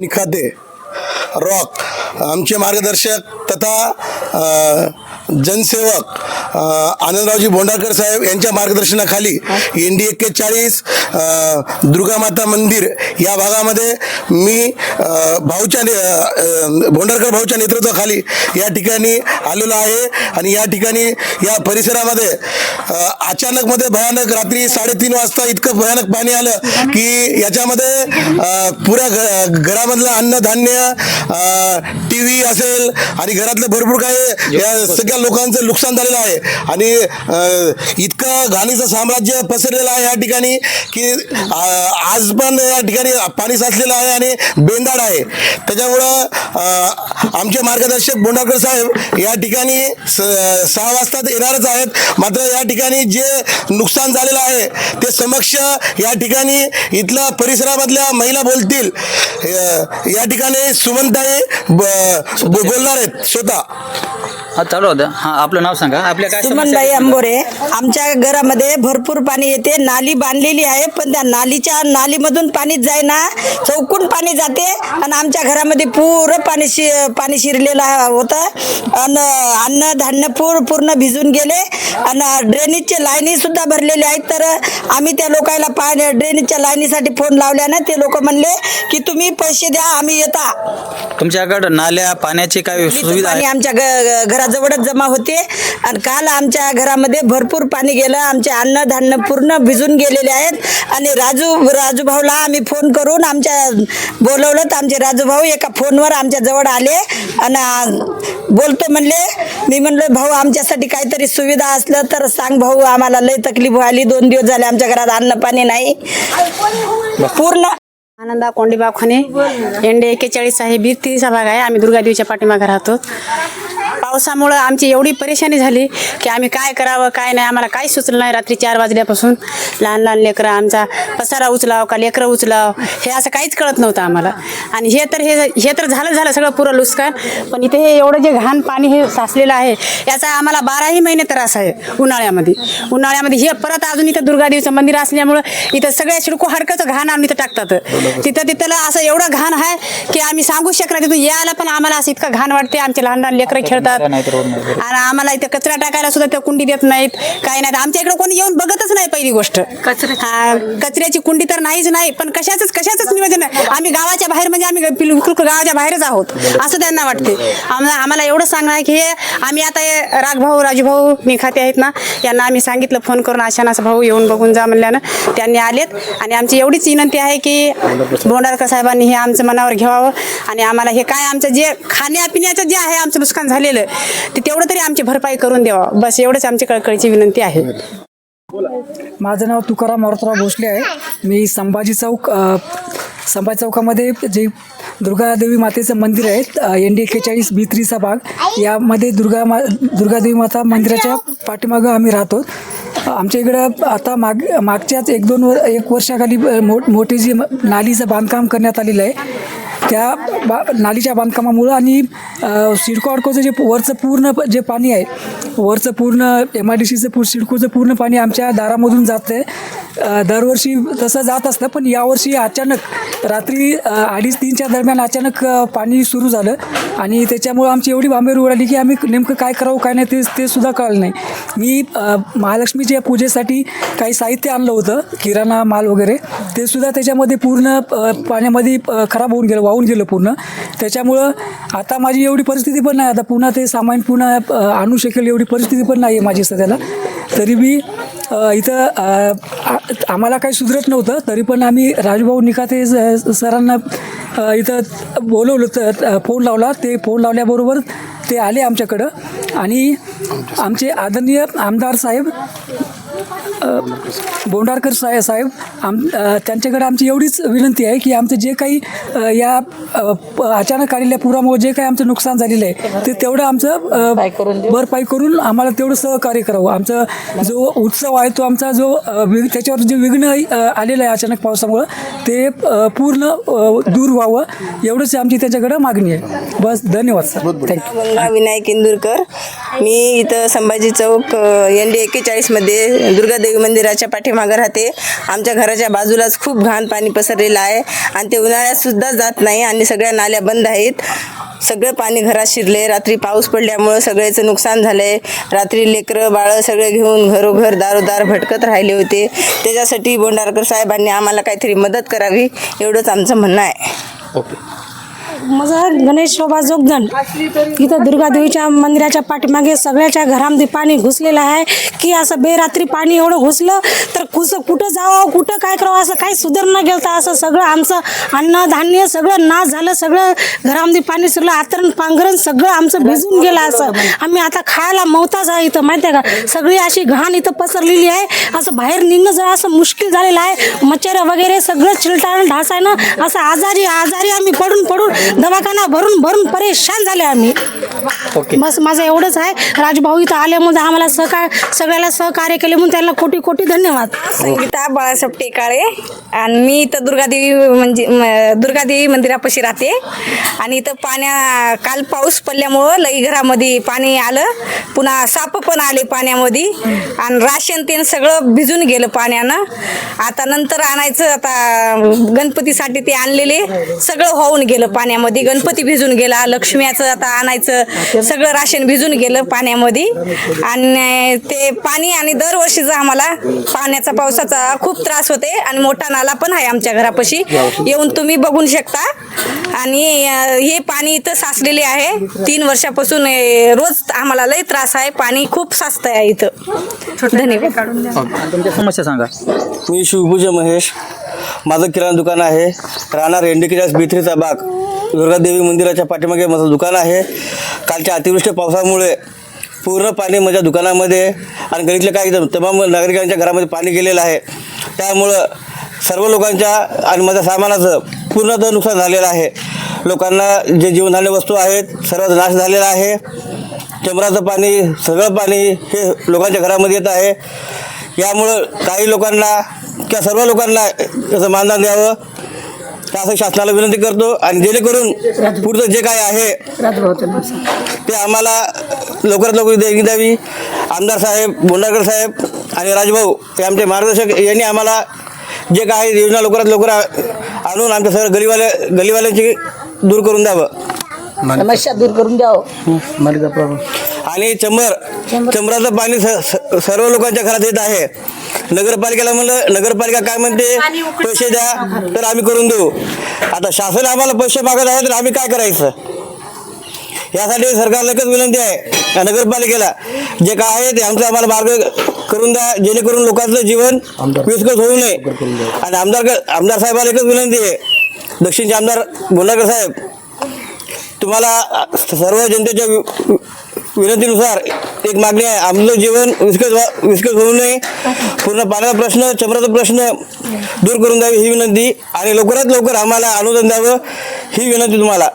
निखाते. Rock आमचे मार्गदर्शक तथा जनसेवक आनंदरावजी बोंडाकर साहेब यांच्या मार्गदर्शनाखाली एन डी एक्केचाळीस दुर्गामाता मंदिर या भागामध्ये मी भाऊच्या ने- अ, भाऊच्या नेतृत्वाखाली या ठिकाणी आलेलो आहे आणि या ठिकाणी या परिसरामध्ये अचानकमध्ये भयानक रात्री साडेतीन वाजता इतकं भयानक पाणी आलं की याच्यामध्ये पुऱ्या घ- घरामधलं अन्नधान्य टी व्ही असेल आणि घरातलं भरपूर काही या सगळ्या लोकांचं नुकसान झालेलं आहे. आणि इतकं घाणीचं साम्राज्य पसरलेलं आहे या ठिकाणी की आज पण या ठिकाणी पाणी साचलेलं आहे आणि बेंदाड आहे. त्याच्यामुळं आमचे मार्गदर्शक बोंडाकर साहेब या ठिकाणी सहा वाजता येणारच आहेत. मात्र या ठिकाणी जे नुकसान झालेलं आहे ते समक्ष या ठिकाणी इथल्या परिसरामधल्या महिला बोलतील. या ठिकाणी सुमनताई बोलणार आहेत स्वतः. हा चालू होतं हां आपलं नाव सांगा. आपल्या काय समस्या सुमनबाई आहेत? अंबोरे आमच्या घरामध्ये भरपूर पाणी येते. नाली बांधलेली आहे पण त्या नालीच्या नालीमधून पाणी जायना चौकून पाणी जाते आणि आमच्या घरामध्ये पुरं पाणी शि पाणी शिरलेलं होतं. आणि अन्न धान्य पूर पूर्ण भिजून गेले. आणि ड्रेनेजचे लाईनी सुद्धा भरलेले आहेत. तर आम्ही त्या लोकांना पाणी ड्रेनेजच्या लाईनीसाठी फोन लावल्यानं ते लोक म्हणले की तुम्ही पैसे द्या आम्ही येता. तुमच्याकडं नाल्या पाण्याची काय सुविधा पाणी आहे आमच्या ग- घराजवळच जमा होते. आणि काल आमच्या घरामध्ये भरपूर पाणी गेलं. आमचे अन्नधान्य पूर्ण भिजून गेलेले आहेत. आणि राजू राजू भाऊला आम्ही फोन करून आमच्या बोलवलं. तर आमचे राजू भाऊ एका फोनवर आमच्या जवळ आले. आणि बोलतो म्हणले मी म्हणलो भाऊ आमच्यासाठी काहीतरी सुविधा असलं तर सांग भाऊ आम्हाला लय तकलीफ व्हायली दोन दिवस झाले आमच्या घरात अन्न पाणी नाही. पूर्ण आनंदा कोंडीबा एन डी एक्केचाळीस आहे. बीर तिरीचा भाग आहे. आम्ही दुर्गादेवीच्या पाठीमागे राहतो. पावसामुळं आमची एवढी परेशानी झाली की आम्ही काय करावं काय नाही आम्हाला काही सुचलं नाही रात्री चार वाजल्यापासून. लहान लहान लेकरं आमचा पसारा उचलाव का लेकरं उचलाव हे असं काहीच कळत नव्हतं आम्हाला. आणि हे तर हे हे तर झालं झालं सगळं पुरं लुस्कान पण इथे हे एवढं जे घाण पाणी हे साचलेलं आहे याचा आम्हाला बाराही महिने त्रास आहे उन्हाळ्यामध्ये. उन्हाळ्यामध्ये हे परत अजून इथं दुर्गादेवीचं मंदिर असल्यामुळं इथं सगळ्या शिडको हडकाचं घाण आणून इथं टाकतात. तिथं तिथं असं एवढं घाण आहे की आम्ही सांगू शकणार तिथून यायला पण आम्हाला असं इतकं घाण वाटते. आमचे लहान लहान लेकरं खेळतात. बरोबर. आणि आम्हाला इथं कचरा टाकायला सुद्धा त्या कुंडी देत नाहीत. काही नाही आमच्या इकडे कोणी येऊन बघतच नाही पहिली गोष्ट. हा, कचऱ्याची कुंडी तर नाहीच नाही पण कशाच कशाच नियोजन आहे आम्ही गावाच्या बाहेर म्हणजे आम्ही बिलकुल गावाच्या बाहेरच आहोत असं त्यांना वाटते. आम्हाला आम्हाला एवढं सांगणं आहे की हे आम्ही आता हे रागभाऊ राजूभाऊ निखाते आहेत ना यांना आम्ही सांगितलं फोन करून अशानाचा भाऊ येऊन बघून जा म्हणल्यानं त्यांनी आलेत. आणि आमची एवढीच विनंती आहे की बोंडारकर साहेबांनी हे आमचं मनावर घ्यावं. आणि आम्हाला हे काय आमचं जे खाण्यापिण्याचं जे आहे आमचं नुकसान झालेलं ते तेवढं तरी आमची भरपाई करून द्यावा. बस एवढंच आमची कळकळीची विनंती आहे. माझं नाव तुकाराम मारुतराव भोसले आहे. मी संभाजी चौक संभाजी चौकामध्ये जे दुर्गादेवी मातेचं मंदिर आहे एन डी एक्केचाळीस बी थ्रीचा भाग. यामध्ये दुर्गा मा दुर्गादेवी माता मंदिराच्या पाठीमागं आम्ही राहतो. आमच्या इकडं आता माग मागच्याच एक दोन वर एक वर्षाखाली मो मोठी जी नालीचं बांधकाम करण्यात आलेलं आहे. त्या बा नालीच्या बांधकामामुळं आणि सिडको अडकोचं जे वरचं पूर्ण प- जे पाणी आहे वरचं पूर्ण एम आय डी सीचं पू सिडकोचं पूर्ण पाणी आमच्या दारामधून जातं आहे दरवर्षी तसं जात असतं पण यावर्षी अचानक रात्री अडीच तीनच्या दरम्यान अचानक पाणी सुरू झालं. आणि त्याच्यामुळं आमची एवढी बांबेर उडाली की आम्ही नेमकं काय करावं काय नाही ते ते सुद्धा कळलं नाही. मी महालक्ष्मीच्या पूजेसाठी काही साहित्य आणलं होतं किराणा माल वगैरे. ते सुद्धा त्याच्यामध्ये पूर्ण पाण्यामध्ये खराब होऊन गेलं वाहून गेलं पूर्ण. त्याच्यामुळं आता माझी एवढी परिस्थिती पण नाही. आता पुन्हा ते सामान पुन्हा आणू शकेल एवढी परिस्थिती पण नाही आहे माझी सध्याला. तरी बी इथं आम्हाला काही सुधरत नव्हतं. तरी पण आम्ही राजूभाऊ निकाते स- सरांना इथं बोलवलं. तर फोन लावला. ते फोन लावल्याबरोबर ते आले आमच्याकडं. आणि आमचे आदरणीय आमदार साहेब बोंडारकर साहेब साहेब आम त्यांच्याकडे आमची एवढीच विनंती आहे की आमचं जे काही या अचानक आलेल्या पुरामुळे जे काही आमचं नुकसान झालेलं आहे ते तेवढं आमचं भरपाई करून आम्हाला तेवढं सहकार्य करावं. आमचा जो उत्सव आहे तो आमचा जो त्याच्यावर जे विघ्न आलेलं आहे अचानक पावसामुळं ते पूर्ण दूर व्हावं एवढंच आमची त्याच्याकडं मागणी आहे. बस धन्यवाद sir. Thank you Ganga Vinayak Indurkar. मी इथं संभाजी चौक एन डी एक्केचाळीसमध्ये दुर्गादेवी मंदिराच्या पाठीमागं राहते. आमच्या घराच्या बाजूलाच खूप घाण पाणी पसरलेलं आहे. आणि ते उन्हाळ्यातसुद्धा जात नाही आणि सगळ्या नाल्या बंद आहेत. सगळं पाणी घरात शिरले रात्री पाऊस पडल्यामुळं सगळ्याचं नुकसान झालंय. रात्री लेकरं बाळं सगळे घेऊन घरोघर दारोदार भटकत राहिले होते. त्याच्यासाठी बोंडारकर साहेबांनी आम्हाला काहीतरी मदत करावी एवढंच आमचं म्हणणं आहे. ओके. माझं गणेश शोभा जोगदन इथं दुर्गादेवीच्या मंदिराच्या पाठीमागे सगळ्याच्या घरामध्ये पाणी घुसलेलं आहे. की असं बेरात्री पाणी एवढं घुसलं तर कुस कुठं जावं कुठं काय करावं असं काही सुधारणा गेलं तर असं सगळं आमचं अन्न धान्य सगळं नाश झालं सगळं घरामध्ये पाणी सगळं आतरण पांघरण सगळं आमचं भिजून गेलं असं. आम्ही आता खायला मवताच आहे इथं माहिती आहे का? सगळी अशी घाण इथं पसरलेली आहे. असं बाहेर निघणं जरा असं मुश्किल झालेलं आहे. मच्छर वगैरे सगळं चिलटाळ ढासायनं ना असं आजारी आजारी आम्ही पडून पडून दवाखाना भरून भरून परेशान झाले आम्ही. ओके. बस माझं एवढंच आहे. राजभाऊ इथं आल्यामुळे आम्हाला सहकार सगळ्याला सहकार्य केले म्हणून त्यांना कोटी कोटी धन्यवाद. संगीता बाळासाहेब टेकाळे आणि मी इथं दुर्गादेवी म्हणजे म- दुर्गादेवी मंदिरापाशी राहते. आणि इथं पाण्या काल पाऊस पडल्यामुळं लई घरामध्ये पाणी आलं. पुन्हा साप पण आले पाण्यामध्ये. आणि राशन तेन सगळं भिजून गेलं पाण्यानं. आता नंतर आणायचं आता गणपतीसाठी ते आणलेले सगळं वाहून गेलं पाण्यामध्ये. गणपती भिजून गेला लक्ष्म्याचं आता आणायचं सगळं राशन भिजून गेलं पाण्यामध्ये. आणि ते पाणी आणि दरवर्षीचा आम्हाला पाण्याचा पावसाचा खूप त्रास होते आणि मोठा नाला पण आहे आमच्या घरापाशी. येऊन तुम्ही बघू शकता. आणि हे पाणी इथं साचलेले आहे. तीन वर्षापासून रोज आम्हाला लई त्रास आहे. पाणी खूप साचत आहे इथं धन्यवाद. ओके तुमच्या समस्या सांगा. मी शिवपूजा महेश. माझं किराणा दुकान आहे. राहणार एंडिकेचास बिथरीचा बाग. दुर्गादेवी मंदिराच्या पाठीमागे माझं दुकान आहे. कालच्या अतिवृष्टी पावसामुळे पूर्ण पाणी माझ्या दुकानामध्ये आणि गलीतल्या काही तमाम नागरिकांच्या घरामध्ये पाणी गेलेलं आहे. त्यामुळं सर्व लोकांच्या आणि माझ्या सामानाचं पूर्णतः नुकसान झालेलं आहे. लोकांना जे जीवनधान्य वस्तू आहेत सर्व नाश झालेला आहे. चमराचं पाणी सगळं पाणी हे लोकांच्या घरामध्ये येत आहे. यामुळं काही लोकांना किंवा सर्व लोकांना त्याचं मानधन द्यावं. त्या असं शासनाला विनंती करतो आणि जेणेकरून पुढचं जे काय आहे ते आम्हाला लवकरात लवकर देणगी द्यावी आमदार साहेब बोंडारकर साहेब आणि राजभाऊ हे आमचे मार्गदर्शक यांनी आम्हाला जे काय योजना लवकरात लवकर आणून आमच्या सर्व गलीवाल्या गलीवाल्यांची दूर करून द्यावं. समस्या दूर करून द्यावं. आणि चंबर. चंबराचं पाणी स- स- सर्व लोकांच्या घरात येत आहे. नगरपालिकेला म्हणलं नगरपालिका काय म्हणते? पैसे द्या तर आम्ही करून देऊ. आता शासन आम्हाला पैसे मागत आहे तर आम्ही काय करायचं? यासाठी सरकारला एकच विनंती आहे या नगरपालिकेला. जे काय आहे ते आमचं आम्हाला मार्ग करून द्या जेणेकरून लोकांचं जीवन विस्कळीत होऊ नये. आणि आमदार आमदार साहेबाला एकच विनंती आहे. दक्षिणचे आमदार बोंडाकर साहेब तुम्हाला सर्व जनतेच्या विनंतीनुसार एक मागणी आहे. आमचं जीवन विस्कस विस्कस होऊ नये. पूर्ण पाण्याचा प्रश्न चमराचा प्रश्न दूर करून द्यावी ही विनंती. आणि लवकरात लवकर आम्हाला अनुदान द्यावं ही विनंती तुम्हाला.